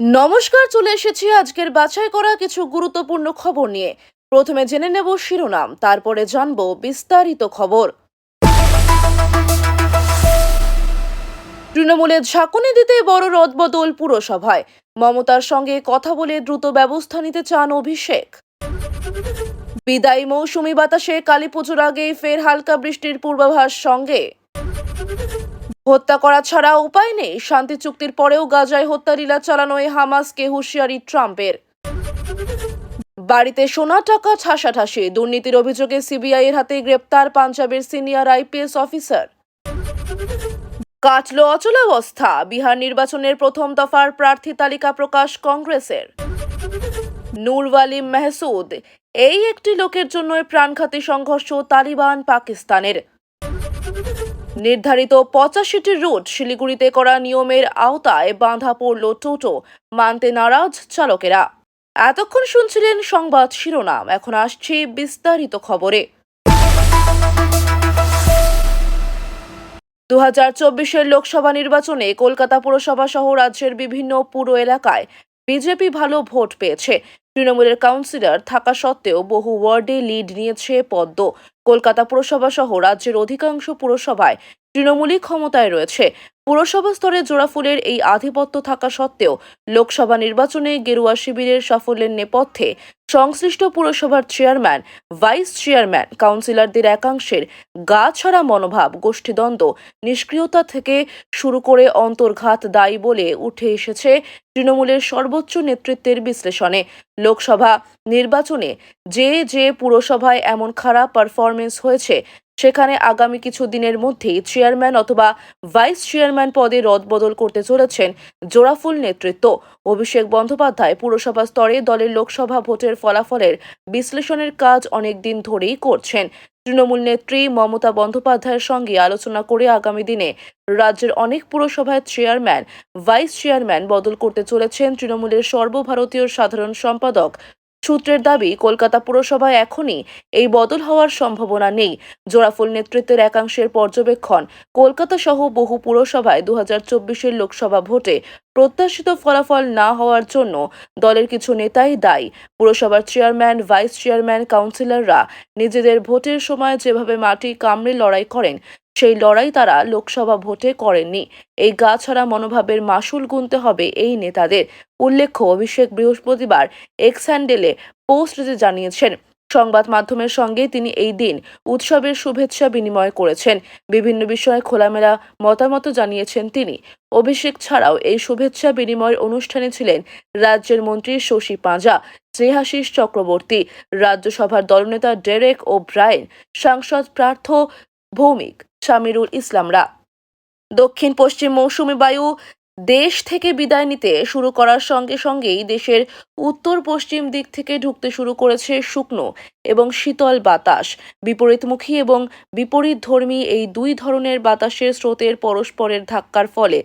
নমস্কার, চলে এসেছি আজকের বাছাই করা কিছু গুরুত্বপূর্ণ খবর নিয়ে। প্রথমে জেনে নেব শিরোনাম, তারপরে জানব বিস্তারিত খবর। তৃণমূলের ঝাঁকুনি দিতে বড় রদবদল পুরসভায়। মমতার সঙ্গে কথা বলে দ্রুত ব্যবস্থা নিতে চান অভিষেক। বিদায়ী মৌসুমি বাতাসে কালী পুজোর আগেই ফের হালকা বৃষ্টির পূর্বাভাস সঙ্গে। হত্যা করা ছাড়া উপায় নেই। শান্তি চুক্তির পরেও গাজায় হত্যা হত্যালীলা চালানোয় হামাসকে হুঁশিয়ারি ট্রাম্পের। বাড়িতে সোনা টাকা ঠাসাঠাসি, দুর্নীতির অভিযোগে সিবিআই এর হাতে গ্রেপ্তার পাঞ্জাবের সিনিয়র আইপিএস অফিসার। কাটল অচলাবস্থা বিহার নির্বাচনের প্রথম দফার প্রার্থী তালিকা প্রকাশ কংগ্রেসের। নুরওয়ালিম মেহসুদ, এই একটি লোকের জন্যই প্রাণঘাতী সংঘর্ষ তালিবান পাকিস্তানের। নির্ধারিত পঁচাশিটি রুট শিলিগুড়িতে করা নিয়মের আওতায় বাঁধা পড়ল টোটো। মানতে নারাজ চালকেরা। এতক্ষণ শুনছিলেন সংবাদ শিরোনাম। এখন আসছি বিস্তারিত খবরে। দু হাজার চব্বিশের লোকসভা নির্বাচনে কলকাতা পুরসভা সহ রাজ্যের বিভিন্ন পুর এলাকায় বিজেপি ভালো ভোট পেয়েছে। তৃণমূলের কাউন্সিলর থাকা সত্ত্বেও বহু ওয়ার্ডে লিড নিয়েছে পদ্ম। কলকাতা পুরসভা সহ রাজ্যের অধিকাংশ পুরসভায় তৃণমূলই ক্ষমতায় রয়েছে। পুরসভা স্তরে জোড়াফুলের এই আধিপত্য থাকা সত্ত্বেও লোকসভা নির্বাচনে গেরুয়া শিবিরের সাফল্যের নেপথ্যে সংশ্লিষ্ট পুরসভার চেয়ারম্যান, ভাইস চেয়ারম্যান, কাউন্সিলরদের একাংশের গা ছাড়া মনোভাব, গোষ্ঠীদ্বন্দ্ব, নিষ্ক্রিয়তা থেকে শুরু করে অন্তর্ঘাত দায়ী বলে উঠে এসেছে তৃণমূলের সর্বোচ্চ নেতৃত্বের বিশ্লেষণে। লোকসভা নির্বাচনে যে যে পুরসভায় এমন খারাপ পারফরমেন্স হয়েছে সেখানে আগামী কিছু দিনের মধ্যেই চেয়ারম্যান অথবা ভাইস চেয়ারম্যান পদে রদবদল করতে চলেছেন জোড়াফুল নেতৃত্ব। অভিষেক বন্দ্যোপাধ্যায় পুরসভা স্তরে দলের লোকসভা ভোটের ফলাফলের বিশ্লেষণের কাজ অনেক দিন ধরেই করছেন। তৃণমূল নেত্রী মমতা বন্দ্যোপাধ্যায়ের সঙ্গে আলোচনা করে আগামী দিনে রাজ্যের অনেক পুরসভায় চেয়ারম্যান, ভাইস চেয়ারম্যান বদল করতে চলেছেন তৃণমূলের সর্বভারতীয় সাধারণ সম্পাদক সূত্রের দাবি, কলকাতা পুরসভায় এখনই এই বদল হওয়ার সম্ভাবনা নেই। জোড়াফুল নেতৃত্বের একাংশের পর্যবেক্ষণ, কলকাতা সহ বহু পুরসভায় দু হাজার লোকসভা ভোটে প্রত্যাশিত ফলাফল না হওয়ার জন্য দলের কিছু নেতাই দায়ী। পুরসভার চেয়ারম্যান, ভাইস চেয়ারম্যান, কাউন্সিলররা নিজেদের ভোটের সময় যেভাবে মাটি কামড়ে লড়াই করেন সেই লড়াই তারা লোকসভা ভোটে করেননি। এই গা ছাড়া মনোভাবের মাসুল গুনতে হবে এই নেতাদের, উল্লেখ্য অভিষেক বৃহস্পতিবার এক্স হ্যান্ডেলে পোস্টে জানিয়েছেন, সংবাদ মাধ্যমের সঙ্গে তিনি এই দিন উৎসবের শুভেচ্ছা বিনিময় করেছেন। বিভিন্ন বিষয়ে খোলামেলা মতামত জানিয়েছেন তিনি। অভিষেক ছাড়াও এই শুভেচ্ছা বিনিময়ের অনুষ্ঠানে ছিলেন রাজ্যের মন্ত্রী শশী পাঁজা স্নেহাশিস চক্রবর্তী, রাজ্যসভার দলনেতা ডেরেক ও ব্রায়েন সাংসদ প্রার্থ ভৌমিক। শামিরুল ইসলামরা। দক্ষিণ পশ্চিম মৌসুমী বায়ু দেশ থেকে বিদায় নিতে শুরু করার সঙ্গে সঙ্গেই দেশের উত্তর পশ্চিম দিক থেকে ঢুকতে শুরু করেছে শুকনো এবং শীতল বাতাস। বিপরীতমুখী এবং বিপরীত ধর্মী এই দুই ধরনের বাতাসের স্রোতের পরস্পরের ধাক্কার ফলে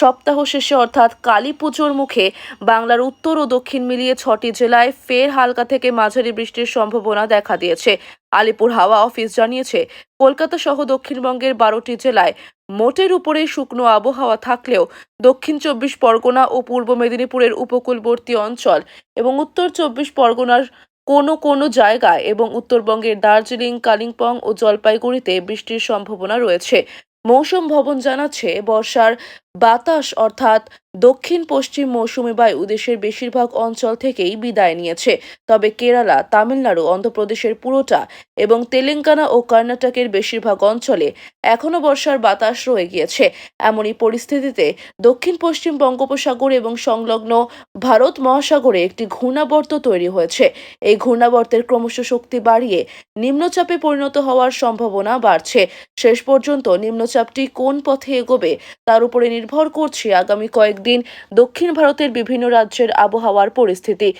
সপ্তাহ শেষে অর্থাৎ কালী পুজোর মুখে বাংলার উত্তর ও দক্ষিণ মিলিয়ে ছটি জেলায় ফের হালকা থেকে মাঝারি বৃষ্টির সম্ভাবনা দেখা দিয়েছে। আলিপুর হাওয়া অফিস জানিয়েছে, কলকাতা সহ দক্ষিণবঙ্গের বারোটি জেলায় মোটের উপরে শুকনো আবহাওয়া থাকলেও দক্ষিণ চব্বিশ পরগনা ও পূর্ব মেদিনীপুরের উপকূলবর্তী অঞ্চল এবং উত্তর চব্বিশ পরগনার কোনো কোনো জায়গায় এবং উত্তরবঙ্গের দার্জিলিং, কালিম্পং ও জলপাইগুড়িতে বৃষ্টির সম্ভাবনা রয়েছে। মৌসুম ভবন জানাচ্ছে, বর্ষার বাতাস অর্থাৎ দক্ষিণ পশ্চিম মৌসুমি বায়ু দেশের বেশিরভাগ অঞ্চল থেকেই বিদায় নিয়েছে। তবে কেরালা, তামিলনাড়ু, অন্ধ্রপ্রদেশের পুরোটা এবং তেলেঙ্গানা ও কর্ণাটকের বেশিরভাগ অঞ্চলে এখনও বর্ষার বাতাস রয়ে গিয়েছে। এমনই পরিস্থিতিতে দক্ষিণ পশ্চিম বঙ্গোপসাগর এবং সংলগ্ন ভারত মহাসাগরে একটি ঘূর্ণাবর্ত তৈরি হয়েছে। এই ঘূর্ণাবর্তের ক্রমশ শক্তি বাড়িয়ে নিম্নচাপে পরিণত হওয়ার সম্ভাবনা বাড়ছে। শেষ পর্যন্ত নিম্নচাপটি কোন পথে এগোবে তার উপরে নির্ভর করছে আগামী কয়েকদিন দক্ষিণ ভারতের বিভিন্ন রাজ্যের আবহাওয়ার পরিস্থিতি।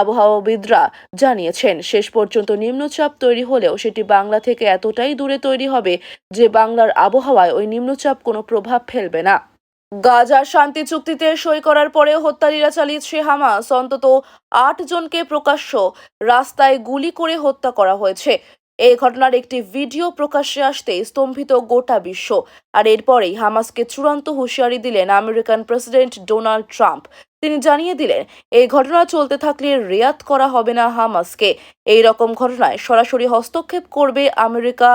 আবহাওয়াবিদরা জানিয়েছেন, শেষ পর্যন্ত নিম্নচাপ তৈরি হলেও সেটি বাংলা থেকে এতটাই দূরে তৈরি হবে যে বাংলার আবহাওয়ায় ওই নিম্নচাপ কোনো প্রভাব ফেলবে না। গাজার শান্তি চুক্তিতে সই করার পরেও হত্যালীলা চালিয়েছে হামাস। অন্তত আট জনকে প্রকাশ্য রাস্তায় গুলি করে হত্যা করা হয়েছে। এই ঘটনার একটি ভিডিও প্রকাশ্যে আসতে স্তম্ভিত গোটা বিশ্ব। আর এরপরেই হামাসকে চূড়ান্ত হুঁশিয়ারি দিলেন আমেরিকান প্রেসিডেন্ট ডোনাল্ড ট্রাম্প। তিনি জানিয়ে দিলেন, এই ঘটনা চলতে থাকলে রেয়াত করা হবে না হামাসকে। এই রকম ঘটনায় সরাসরি হস্তক্ষেপ করবে আমেরিকা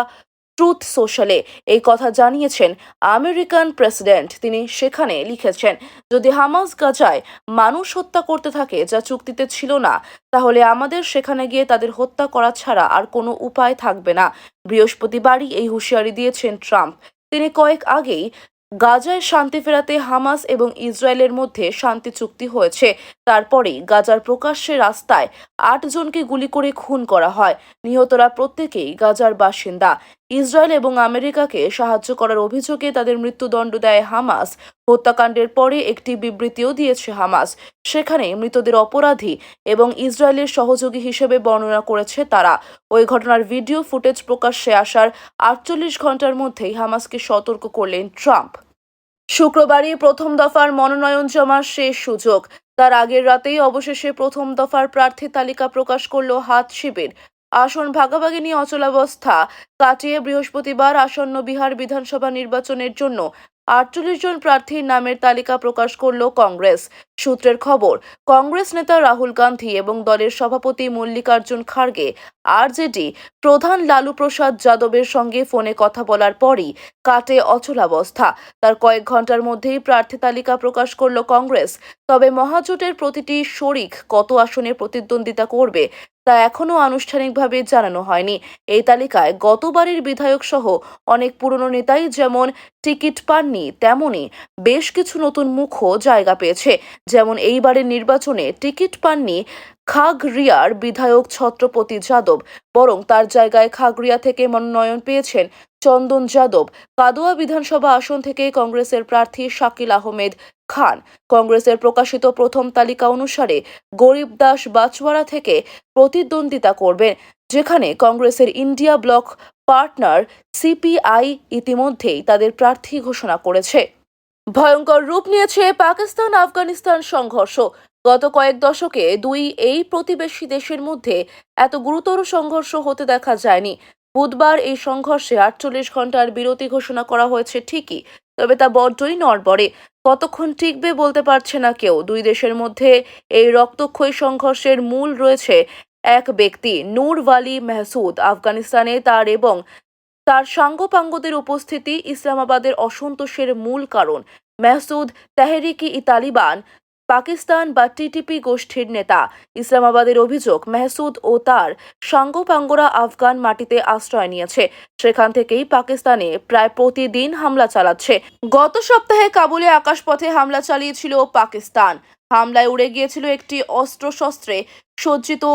ট্রুথ সোশ্যালে এই কথা জানিয়েছেন আমেরিকান প্রেসিডেন্ট। তিনি সেখানে লিখেছেন, যদি হামাস গাজায় মানুষ হত্যা করতে থাকে যা চুক্তিতে ছিল না, তাহলে আমাদের সেখানে গিয়ে তাদের হত্যা করা ছাড়া আর কোনো উপায় থাকবে না। বৃহস্পতিবারই এই হুঁশিয়ারি দিয়েছেন ট্রাম্প। তিনি কয়েক আগেই, গাজায় শান্তি ফেরাতে হামাস এবং ইসরায়েলের মধ্যে শান্তি চুক্তি হয়েছে। তারপরেই গাজার প্রকাশ্যে রাস্তায় আট জনকে গুলি করে খুন করা হয়। নিহতরা প্রত্যেকেই গাজার বাসিন্দা। ইসরায়েল এবং আমেরিকাকে সাহায্য করার অভিযোগে তাদের মৃত্যুদণ্ড দেয় হামাস। হত্যাকাণ্ডের পরে একটি বিবৃতিও দিয়েছে হামাস। সেখানে মৃতদের অপরাধী এবং ইসরায়েলের সহযোগী হিসেবে বর্ণনা করেছে তারা। ওই ঘটনার ভিডিও ফুটেজ প্রকাশ্যে আসার আটচল্লিশ ঘণ্টার মধ্যেই হামাসকে সতর্ক করলেন ট্রাম্প। শুক্রবারই প্রথম দফার মনোনয়ন জমার শেষ সুযোগ। তার আগের রাতেই অবশেষে প্রথম দফার প্রার্থী তালিকা প্রকাশ করল হাত শিবির। আসন ভাগাভাগি নিয়ে অচলাবস্থা। কাটিয়ে বৃহস্পতিবার আসন্ন বিহার বিধানসভা নির্বাচনের জন্য আটচল্লিশ জন প্রার্থীর নামের তালিকা প্রকাশ করল কংগ্রেস। সূত্রের খবর, কংগ্রেস নেতা রাহুল গান্ধী এবং দলের সভাপতি মল্লিকার্জুন খার্গে আরজেডি প্রধান লালু প্রসাদ যাদবের সঙ্গে ফোনে কথা বলার পরই কাটে অচলাবস্থা। তার কয়েক ঘণ্টার মধ্যেই প্রার্থী তালিকা প্রকাশ করল কংগ্রেস। তবে মহাজোটের প্রতিটি শরিক কত আসনে প্রতিদ্বন্দ্বিতা করবে তা এখনও আনুষ্ঠানিকভাবে জানানো হয়নি। এই তালিকায় গতবারের বিধায়ক সহ অনেক পুরনো নেতাই যেমন টিকিট পাননি তেমনই বেশ কিছু নতুন মুখও জায়গা পেয়েছে। যেমন এইবারের নির্বাচনে টিকিট পাননি খাগড়িয়ার বিধায়ক ছত্রপতি যাদব, বরং তার জায়গায় খাগড়িয়া থেকে মনোনয়ন পেয়েছেন চন্দন যাদব। কাদোয়া বিধানসভা আসন থেকে কংগ্রেসের প্রার্থী শাকিল আহমেদ খান। কংগ্রেসের প্রকাশিত প্রথম তালিকা অনুসারে গরিব দাস বাচওয়ারা থেকে প্রতিদ্বন্দ্বিতা করবেন, যেখানে কংগ্রেসের ইন্ডিয়া ব্লক পার্টনার সিপিআই ইতিমধ্যেই তাদের প্রার্থী ঘোষণা করেছে। ভয়ঙ্কর রূপ নিয়েছে পাকিস্তান আফগানিস্তান সংঘর্ষ। গত কয়েক দশকে দুই এই প্রতিবেশী দেশের মধ্যে এত গুরুতর সংঘর্ষ হতে দেখা যায়নি। বুধবার এই সংঘর্ষে আটচল্লিশ ঘণ্টার বিরতি ঘোষণা করা হয়েছে ঠিকই, তবে তা বড্ডই নড়বড়ে। কতক্ষণ টিকবে বলতে পারছে না কেউ। দুই দেশের মধ্যে এই রক্তক্ষয়ী সংঘর্ষের মূল রয়েছে এক ব্যক্তি, নূর ওয়ালি মেহসুদ। আফগানিস্তানে তার এবং তার সাঙ্গপাঙ্গদের উপস্থিতি ইসলামাবাদের অসন্তোষের মূল কারণ। মেহসুদ তেহরিকি ই তালিবান। পাকিস্তান বা টিটিপি গোষ্ঠীর নেতা। ইসলামাবাদের অভিযোগ, মেহসুদ ও তার সাঙ্গপাঙ্গরা আফগান মাটিতে আশ্রয় নিয়েছে। সেখান থেকেই পাকিস্তানে প্রায় প্রতিদিন হামলা চালাচ্ছে। গত সপ্তাহে কাবুলে আকাশপথে হামলা চালিয়েছিল পাকিস্তান। হামলায় উড়ে গিয়েছিল একটি অস্ত্রশস্ত্রে সজ্জিত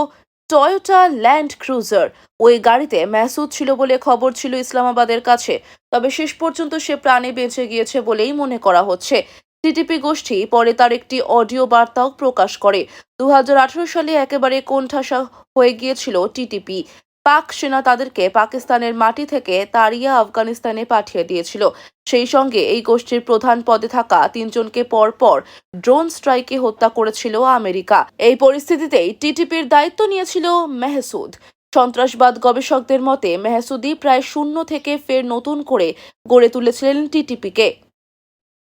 টয়োটা ল্যান্ড ক্রুজার। ওই গাড়িতে ম্যাসুদ ছিল বলে খবর ছিল ইসলামাবাদের কাছে। তবে শেষ পর্যন্ত সে প্রাণে বেঁচে গিয়েছে বলেই মনে করা হচ্ছে। টিটিপি গোষ্ঠী পরে তার একটি অডিও বার্তাও প্রকাশ করে। দু হাজার আঠেরো সালে একেবারে কোণঠাসা হয়ে গিয়েছিল টিটিপি পাক সেনা তাদেরকে পাকিস্তানের মাটি থেকে তাড়িয়ে আফগানিস্তানে পাঠিয়ে দিয়েছিল। সেই সঙ্গে এই গোষ্ঠীর প্রধান পদে থাকা তিনজনকে পরপর ড্রোন স্ট্রাইকে হত্যা করেছিল আমেরিকা। এই পরিস্থিতিতেই টিটিপির দায়িত্ব নিয়েছিল মেহসুদ। সন্ত্রাসবাদ গবেষকদের মতে মেহসুদি প্রায় শূন্য থেকে ফের নতুন করে গড়ে তুলেছিলেন টিটিপিকে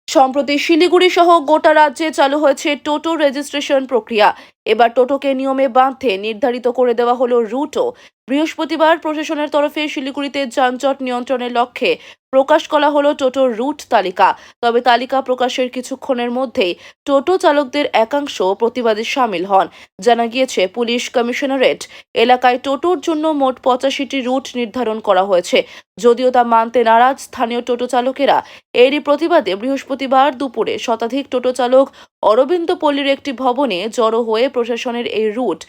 সম্প্রতি শিলিগুড়ি সহ গোটা রাজ্যে চালু হয়েছে টোটো রেজিস্ট্রেশন প্রক্রিয়া। এবার টোটোকে নিয়মে বাঁধতে নির্ধারিত করে দেওয়া হলো রুটও। বৃহস্পতিবার প্রশাসনের তরফে শিলিগুড়িতে যানজট নিয়ন্ত্রণের লক্ষ্যে প্রকাশ করা হলো টোটোর রুট তালিকা। তবে তালিকা প্রকাশের কিছুক্ষণের মধ্যেই টোটো চালকদের একাংশ প্রতিবাদে সামিল হন। জানা গিয়েছে, পুলিশ কমিশনারেট এলাকায় টোটোর জন্য মোট পঁচাশিটি রুট নির্ধারণ করা হয়েছে। যদিও তা মানতে নারাজ স্থানীয় টোটো চালকেরা, এরই প্রতিবাদে বৃহস্পতিবার দুপুরে শতাধিক টোটো চালক অরবিন্দ পল্লীর একটি ভবনে জড়ো হয়ে প্রশাসনের এই রুট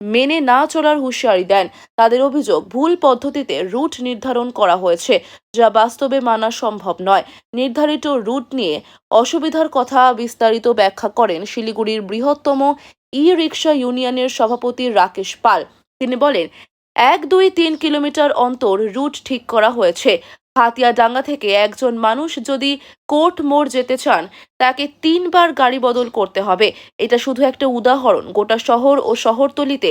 মেনে না চলার হুঁশিয়ারি দেন। তাদের অভিযোগ, ভুল পদ্ধতিতে রুট নির্ধারণ করা হয়েছে, যা বাস্তবে মানা সম্ভব নয়। নির্ধারিত রুট নিয়ে অসুবিধার কথা বিস্তারিত ব্যাখ্যা করেন শিলিগুড়ির বৃহত্তম ই রিক্সা ইউনিয়নের সভাপতি রাকেশ পাল। তিনি বলেন, এক দুই তিন কিলোমিটার অন্তর রুট ঠিক করা হয়েছে। হাতিয়াডাঙ্গা থেকে একজন মানুষ যদি কোর্ট মোড় যেতে চান, তাকে তিনবার গাড়ি বদল করতে হবে। এটা শুধু একটা উদাহরণ। গোটা শহর ও শহরতলিতে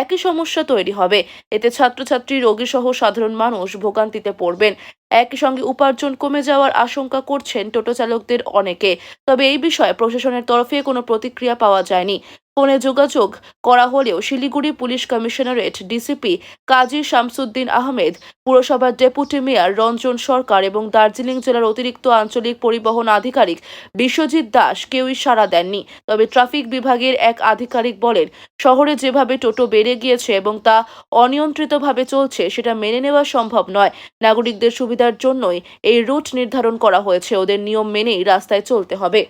একই সমস্যা তৈরি হবে। এতে ছাত্রছাত্রী রোগী সহ সাধারণ মানুষ ভোগান্তিতে পড়বেন। একই সঙ্গে উপার্জন কমে যাওয়ার আশঙ্কা করছেন টোটো চালকদের অনেকে। তবে এই বিষয়ে প্রশাসনের তরফে কোনো প্রতিক্রিয়া পাওয়া যায়নি। ফোনে যোগাযোগ করা হলেও Siliguri police commissionerate DCP Kazi Shamsuddin Ahmed, পুরসভার ডেপুটি মেয়র রঞ্জন সরকার এবং দার্জিলিং জেলার অতিরিক্ত আঞ্চলিক পরিবহন আধিকারিক বিশ্বজিৎ দাস কেউই সাড়া দেননি। তবে ট্রাফিক বিভাগের এক আধিকারিক বলেন, শহরে যেভাবে টোটো বেড়ে গিয়েছে এবং তা অনিয়ন্ত্রিতভাবে চলছে সেটা মেনে নেওয়া সম্ভব নয়। নাগরিকদের সুবিধার জন্যই এই রুট নির্ধারণ করা হয়েছে। ওদের নিয়ম মেনেই রাস্তায় চলতে হবে।